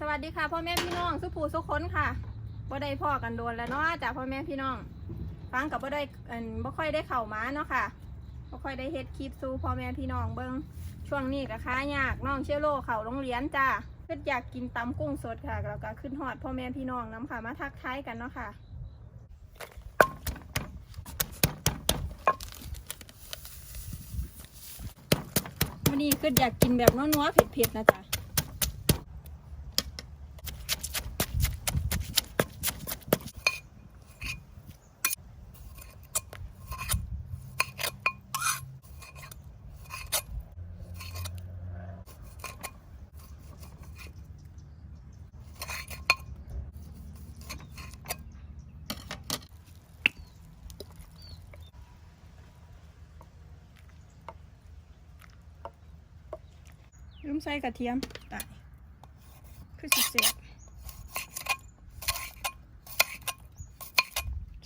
สวัสดีค่ะพ่อแม่พี่น้องสุภูสุคนค่ะบ่ได้พ่อกันโดนแล้วเนาะจากพ่อแม่พี่น้อง ฟังกับบ่ได้เอิ่นบ่ค่อยได้เข้าม้าเนาะค่ะบ่ค่อยได้เฮ็ดคลิปสู่พ่อแม่พี่น้องเบิ่งช่วงนี้ก็ค้ายากน้องเชโลเข้าโรงเรียนจ้าเพิ่นอยากกินตำกุ้งสดค่ะแล้วก็ขึ้นฮอดพ่อแม่พี่น้องนํค่ะมาทักทายกันเนาะค่ะวันนี้คืออยากกินแบบนัวๆเผ็ดๆนะจ๊ะ ลื มใส่กระเทียมตายคือสิเสียบ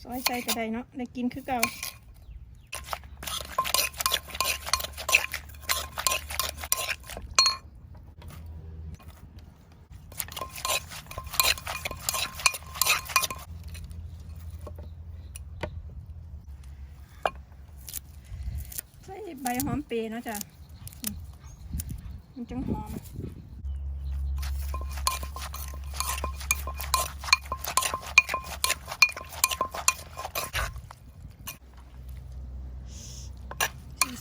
ซอยใส่กระไดเนาะได้กินคือเก่าใส่ใบหอมเปรย์เนาะจ้ะ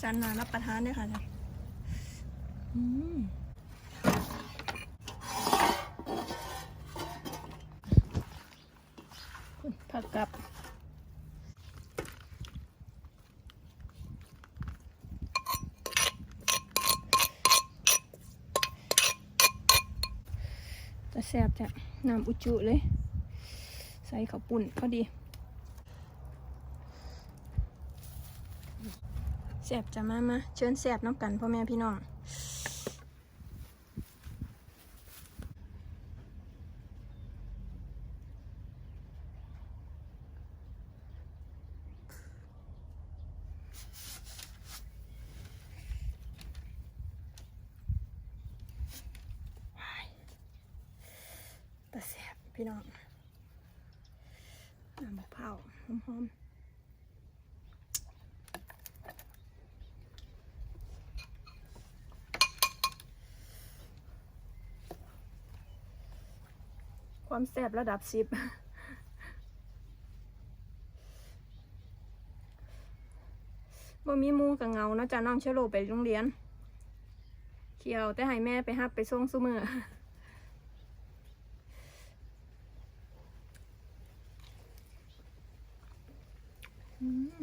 สีสันน่ารับประทานด้วยค่ะเนี่ยอืมผักกับจะแซ่บจ้ะน้ำอุจุเลย ใส่ข้าวปุ่นพอดี แซ่บจะมามาเชิญแซ่บน้ำกันพ่อแม่พี่น้องตะแสบพี่น้องน้ำมะพร้าวหอมๆ ความแซ่บระดับสิบบ่มีมูกับเงาเนาะจ้ะน้องเชโลไปโรงเรียน เขียวแต่ให้แม่ไปฮับไปส่งซุมืออืม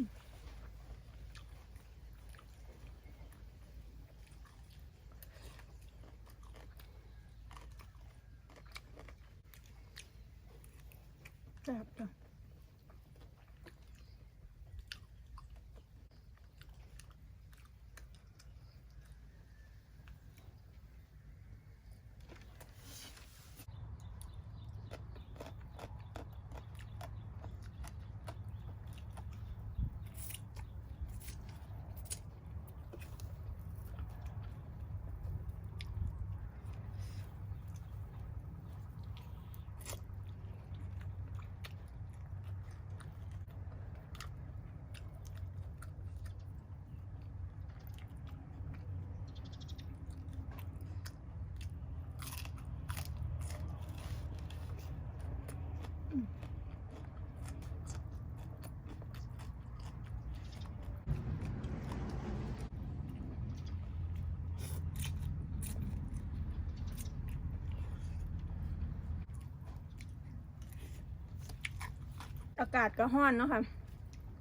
อากาศก็ห้อนเนาะค่ะ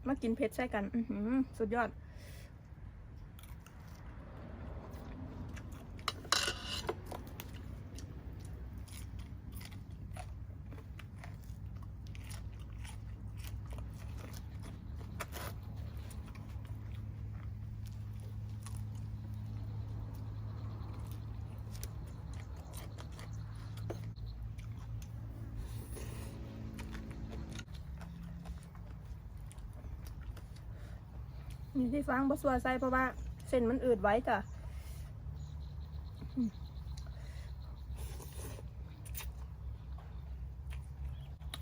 มากินเผ็ดใช่กัน อือสุดยอด นี่ที่ฟางบะสัวใส่เพราะว่าเส้นมันอืดไว้จ้ะ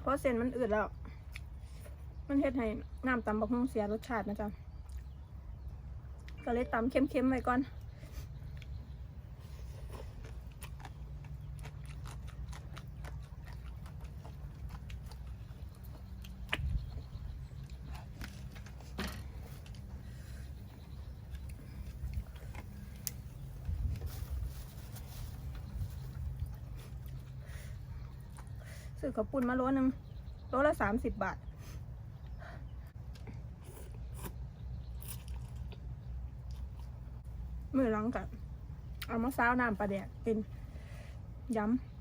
เพราะเส้นมันอืดแล้ว มันเฮ็ดให้น้ำตำบักฮุ่งเสียรสชาตินะจ๊ะก็เลยตำเค็มๆไว้ก่อน ข้าวปุ้นมาโลนึงโลละสามสิบบาท มือร้องกับเอามาซ้าวน้ำปลาแดกเป็นย้ำ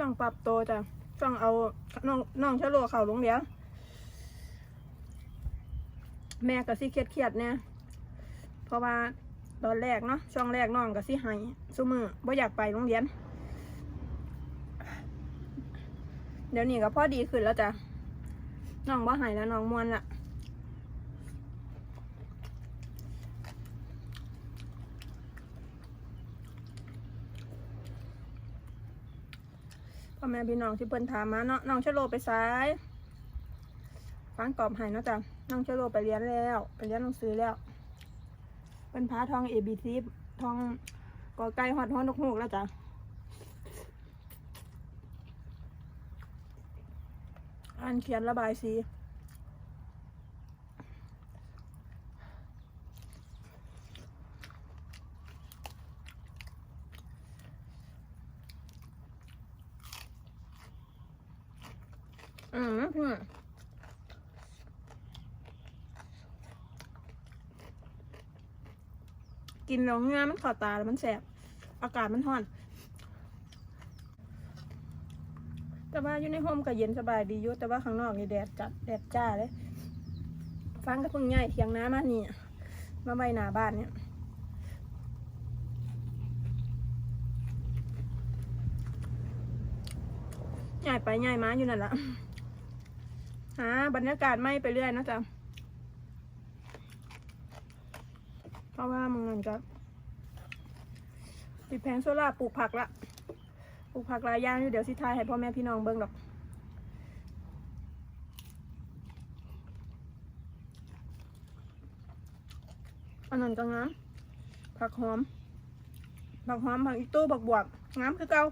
ช่วงปรับโตวจ้ะช่วงเอาน้องน้องชะโลเข่าโรงเรียนแม่ก็สิเครียดเครียดเนี่ยเพราะว่าตอนแรกเนาะช่วงแรกน้องก็สิหายซุมือบ่อยากไปโรงเรียน เดี๋ยวนี้ก็พอดีขึ้นแล้วจ้ะน้องบ่หายแล้วน้องมวนละ พ่อแม่พี่น้องที่เพิ่นถามมาเนาะน้องชโลไปซ้ายฟังกรอบให้เนาะจ้ะน้องชโลไปเรียนแล้วไปเรียนหนังสือแล้วเป็นพาทองเอบีซีทองกอไก่หอดหอนนกฮูกแล้วจ้ะอ่านเขียนระบายสี อืมพี่น้องกินแล้วงื่อมันเขอตาแล้วมันแสบ อากาศมันร้อน แต่ว่าอยู่ในห้องก็เย็นสบายดีอยู่แต่ว่าข้างนอกนี่แดดจัดแดดจ้าเลย ฟังก็เพิ่งง่ายเทียงน้ำมานี่ มาไว้หนาบ้านเนี่ยง่ายไปง่ายมาอยู่นั่นแหละ หาบรรยากาศไม่ไปเรื่อยนะจ๊ะ เพราะว่ามึงเงินก็ติดแผงโซล่าปลูกผักละ ปลูกผักหลายอย่างอยู่เดี๋ยวสิทายให้พ่อแม่พี่น้องเบิ่งดอกอันนั้นก็งามผักหอมผักหอมผักอีตู้ผักบวบงามคือเก่า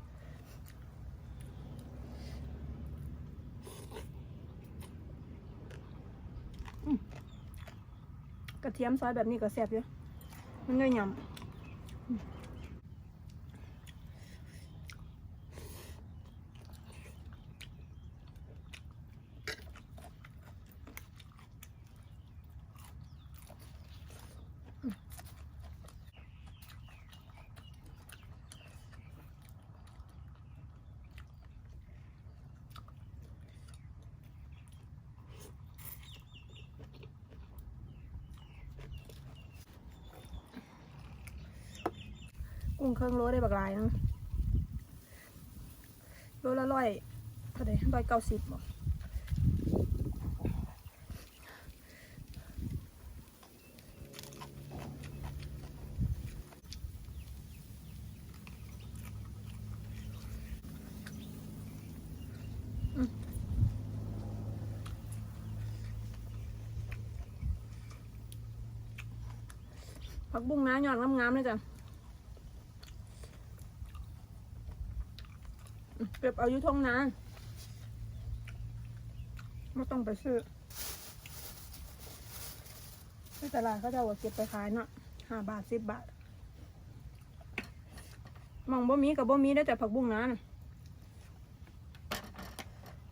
กระเทียมซอยแบบนี้ก็แซ่บอยู่มันเลยยำ กุ้งเครื่องโลได้บักหลายนึงโลละร้อยเท่าไหร่ร้อยเก้าสิบบ่ผักบุ้งนะหยอดงามๆเลยจ้ะ เก็บเอาอยุทงนาไม่ต้องไปซื้อที่ตลาดเขาจะเอาเก็บไปขายเนาะห้าบาทสิบบาทมองบ่มีกับบ่มีได้แต่ผักบุ้งนานะ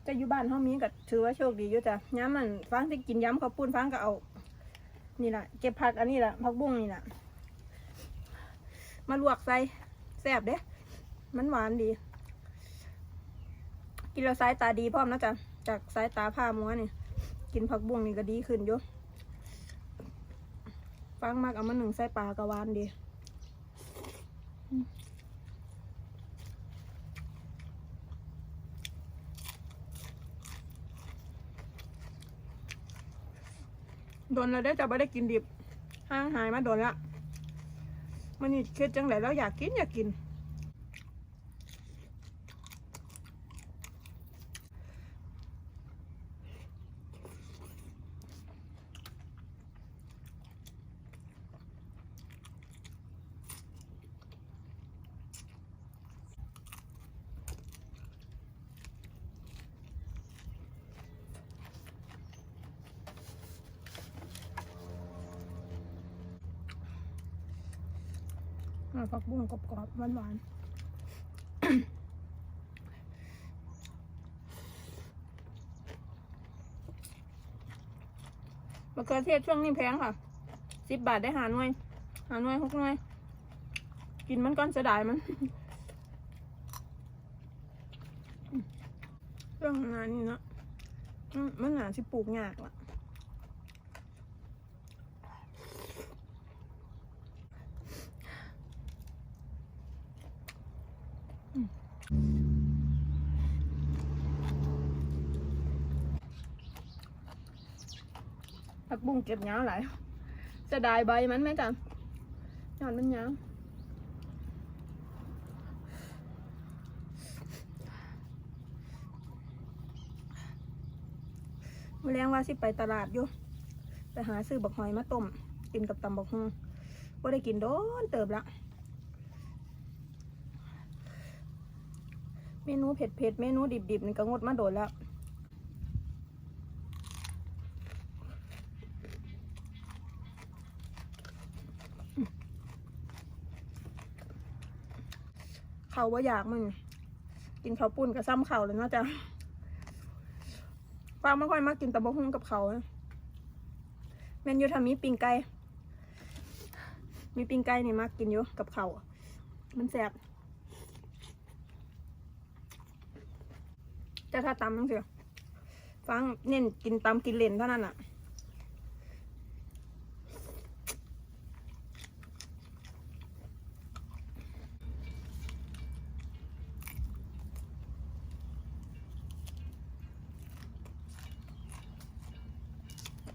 แต่อยู่บ้านเขามีก็ถือว่าโชคดีอยู่จ้ะย้ำมันฟังที่กินย้ำเขาปุ้นฟังก็เอา นี่แหละเก็บผักอันนี้แหละผักบุ้งนี่แหละมาลวกใส่แซ่บเด้ มันหวานดี กินแล้วสายตาดีพร้อมนะจ๊ะจากสายตาผ้ามัวนี่กินผักบุ้งนี่ก็ดีขึ้นอยู่ฟังมากเอามาหนึ่งใส่ปลากระวานดีโดนแล้วได้จะไม่ได้กินดิบห่างหายมาโดนละมันนี่คิดจังไรแล้วอยากกินอยากกิน ผักบุ้งกรอบๆหวานๆมะเขือเทศช่วงนี้แพงค่ะสิบบาทได้หาหน่วย หาหน่วยหกหน่วย กินมันก่อนเสียดายมันเรื่องงานนี่เนาะมันหนาสิปลูกยากล่ะ งเก็บยาวหลายเสียดายใบมันไหมจ๊ะยอดมันยาวมแรงว่าสิไปตลาดอยู่ไปหาซื้อบักหอยมาต้มกินกับตำบักฮงว่าได้กินโดนเติบละเมนูเผ็ดๆเมนูดิบๆนี่ก็งดมาโดนแล้ว เขาว่าอยากมึงกินข้าวปุ้นกับซ้ำเข่าวเลยนาะจ๊ะป้าไม่ค่อยมากกินตะบะฮุ่งกับเขานะแมนยูทำมีปิงไก่ มีปิงไก่นี่มากกินอยู่กับเขามันแซ่บแต่ถ้าตำนั่งเสียฟังเน้นกินตำกินเลนเท่านั้นอะ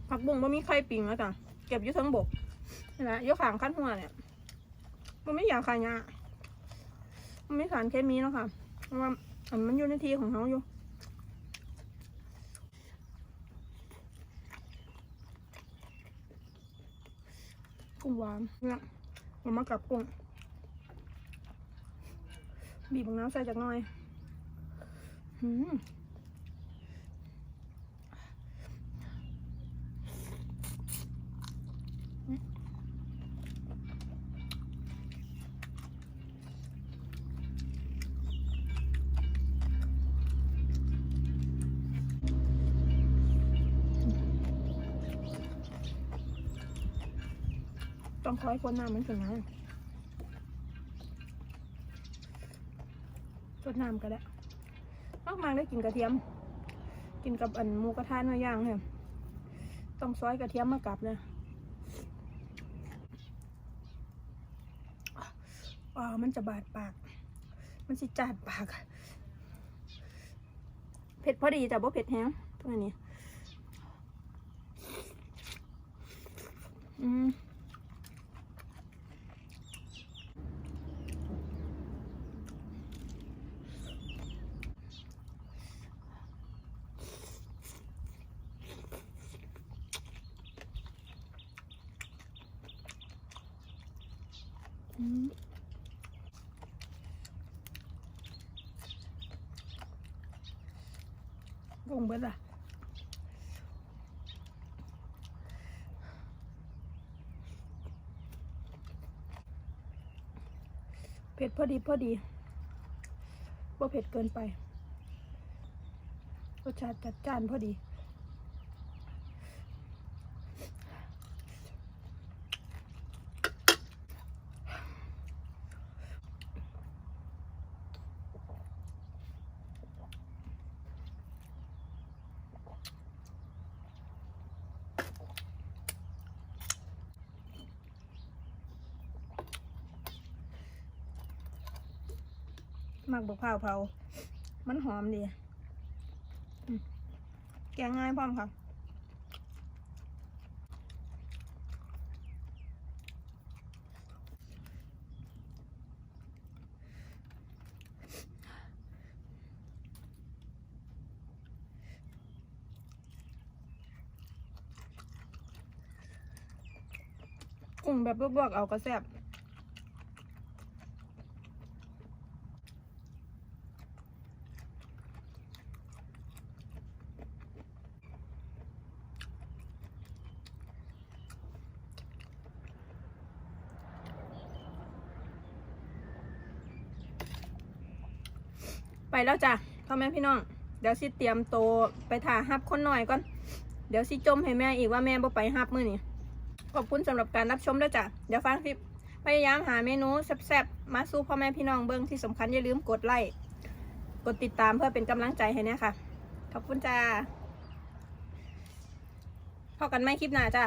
ผักบุ้งมันมีไข่ปิงแล้วจ้ะเก็บอยู่ทั้งบกนี่แหละยกขางขั้นหัวเนี่ยมันไม่อยากขายยามันไม่สารเคมีแล้วค่ะเพราะว่าอันมันอยู่ในที่ของเขาอยู่กุ้งหวานเนี่ยมันมากับกุ้งบีบมะนาวใส่จากหน่อยหืม ต้องคอยคนน้ำมันถึงนะสดน้ำก็ได้มากมากได้กินกระเทียม กินกับอันหมูกระทะเนื้อย่างค่ะต้องซอยกระเทียมมากับเลยอ๋อมันจะบาดปาก มันสิจาดปาก เผ็ดพอดีแต่บ่เผ็ดแห้งตรงนี้อืม อืมวงเบิดอะเผ็ดพอดีพอดีว่าเผ็ดเกินไปรสชาติจัดจ้านพอดี มักบกเผาวเผา มันหอมดีแกงง่ายพร้อมค่ะกุ้งแบบลวกๆเอาก็แซ่บ ไปแล้วจ้ะพ่อแม่พี่น้อง เดี๋ยวสิเตรียมโตไปถ่าฮับคนหน่อยก่อน เดี๋ยวสิจมให้แม่อีกว่าแม่บ่ไปฮับมื้อนี้ขอบคุณสำหรับการรับชมด้วยจ้ะ เดี๋ยวฟังคลิปพยายามหาเมนูแซ่บๆ มาสู่พ่อแม่พี่น้องเบิ้งที่สำคัญอย่าลืมกดไลค์ กดติดตามเพื่อเป็นกำลังใจให้เนี่ยค่ะ ขอบคุณจ้าพอกันไหมคลิปหน้าจ้า